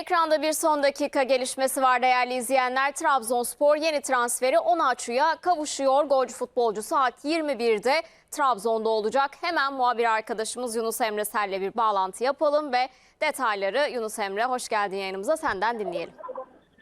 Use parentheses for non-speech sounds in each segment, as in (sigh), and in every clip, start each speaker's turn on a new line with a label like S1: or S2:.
S1: Ekranda bir son dakika gelişmesi var değerli izleyenler. Trabzonspor yeni transferi Onaçu'ya kavuşuyor. Golcü futbolcu saat 21'de Trabzon'da olacak. Hemen muhabir arkadaşımız Yunus Emre Sel'le bir bağlantı yapalım ve detayları Yunus Emre hoş geldin yayınımıza senden dinleyelim.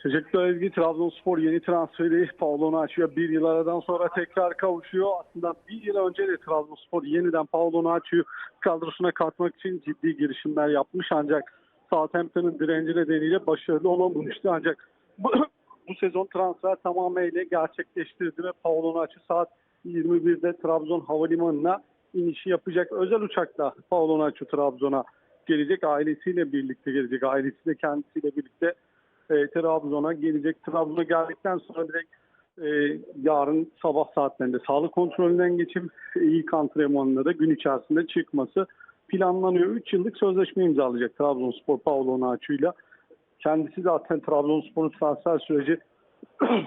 S2: Teşekkürler Ezgi. Trabzonspor yeni transferi Paulo Nacho'ya bir yıl aradan sonra tekrar kavuşuyor. Aslında bir yıl önce de Trabzonspor yeniden Paulo Nacho'yu kadrosuna katmak için ciddi girişimler yapmış ancak Southampton'ın direnci nedeniyle başarılı olamamıştı. Ancak bu, (clears throat) bu sezon transfer tamamıyla gerçekleştirdi ve Paulo Nacho saat 21'de Trabzon Havalimanı'na inişi yapacak. Özel uçakla Paulo Nacho Trabzon'a gelecek. Ailesiyle birlikte gelecek. Ailesi de kendisiyle birlikte e, Trabzon'a gelecek. Trabzon'a geldikten sonra direkt e, yarın sabah saatlerinde sağlık kontrolünden geçip ilk antrenmanında da gün içerisinde çıkması planlanıyor. 3 yıllık sözleşme imzalayacak Trabzonspor Paulo Naçu'yla. Kendisi zaten Trabzonspor'un transfer süreci (clears throat)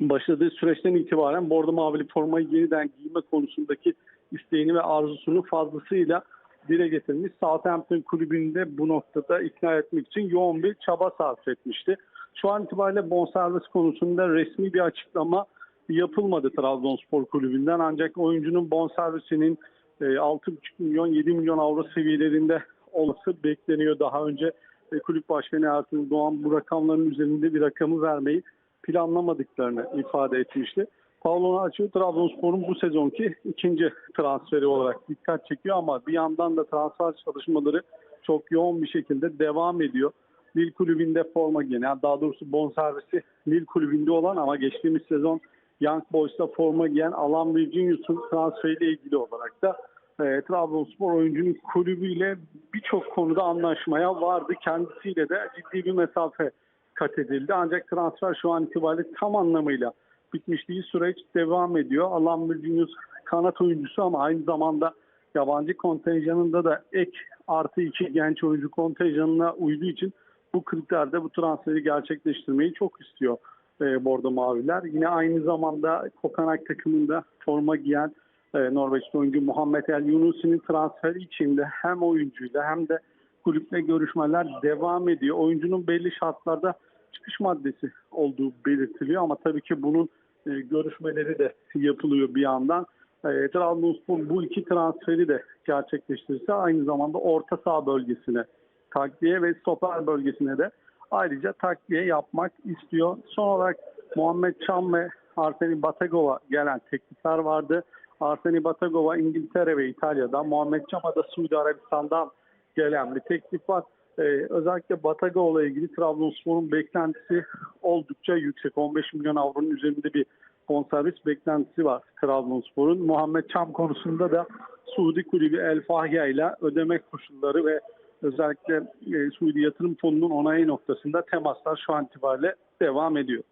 S2: başladığı süreçten itibaren bordo mavili formayı yeniden giyme konusundaki isteğini ve arzusunu fazlasıyla dile getirmiş. Southampton kulübünde bu noktada ikna etmek için yoğun bir çaba sarf etmişti. Şu an itibariyle bonservis konusunda resmi bir açıklama yapılmadı Trabzonspor kulübünden ancak oyuncunun bonservisinin 6,5 milyon 7 milyon avro seviyelerinde olması bekleniyor. Daha önce e, kulüp başkanı Ertuğrul Doğan bu rakamların üzerinde bir rakamı vermeyi planlamadıklarını ifade etmişti. Paulo Nacho Trabzonspor'un bu sezonki ikinci transferi olarak dikkat çekiyor ama bir yandan da transfer çalışmaları çok yoğun bir şekilde devam ediyor. Lille kulübünde forma giyen, yani daha doğrusu bonservisi Lille kulübünde olan ama geçtiğimiz sezon Young Boys'ta forma giyen Alan Virginius'un transferiyle ilgili olarak da e, Trabzonspor oyuncunun kulübüyle birçok konuda anlaşmaya vardı. Kendisiyle de ciddi bir mesafe kat edildi. Ancak transfer şu an itibariyle tam anlamıyla bitmişliği süreç devam ediyor. Alan Virginius kanat oyuncusu ama aynı zamanda yabancı kontenjanında da ek artı iki genç oyuncu kontenjanına uyduğu için bu kriterde bu transferi gerçekleştirmeyi çok istiyor e, Bordo Maviler. Yine aynı zamanda Kokanak takımında forma giyen e, Norveçli oyuncu Muhammed El Yunusi'nin transferi içinde hem oyuncuyla hem de kulüple görüşmeler devam ediyor. Oyuncunun belli şartlarda çıkış maddesi olduğu belirtiliyor ama tabii ki bunun e, görüşmeleri de yapılıyor bir yandan. E, Trabzonspor bu iki transferi de gerçekleştirirse aynı zamanda orta saha bölgesine takviye ve stoper bölgesine de ayrıca takviye yapmak istiyor. Son olarak Muhammed Çam ve Arseni Batagova gelen teklifler vardı. Arseni Batagova İngiltere ve İtalya'dan, Muhammed Çam'a da Suudi Arabistan'dan gelen bir teklif var. Ee, özellikle Batagova'la ilgili Trabzonspor'un beklentisi oldukça yüksek. 15 milyon avronun üzerinde bir bonservis beklentisi var Trabzonspor'un. Muhammed Çam konusunda da Suudi kulübü El Fahya ile ödeme koşulları ve özellikle e, Suudi Yatırım Fonu'nun onayı noktasında temaslar şu an itibariyle devam ediyor.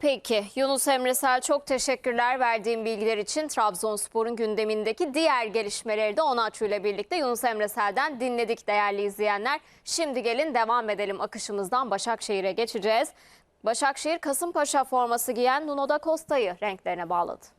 S1: Peki Yunus Emre Sel çok teşekkürler verdiğim bilgiler için. Trabzonspor'un gündemindeki diğer gelişmeleri de Onaçu ile birlikte Yunus Emre Sel'den dinledik değerli izleyenler. Şimdi gelin devam edelim akışımızdan Başakşehir'e geçeceğiz. Başakşehir Kasımpaşa forması giyen Nuno da Costa'yı renklerine bağladı.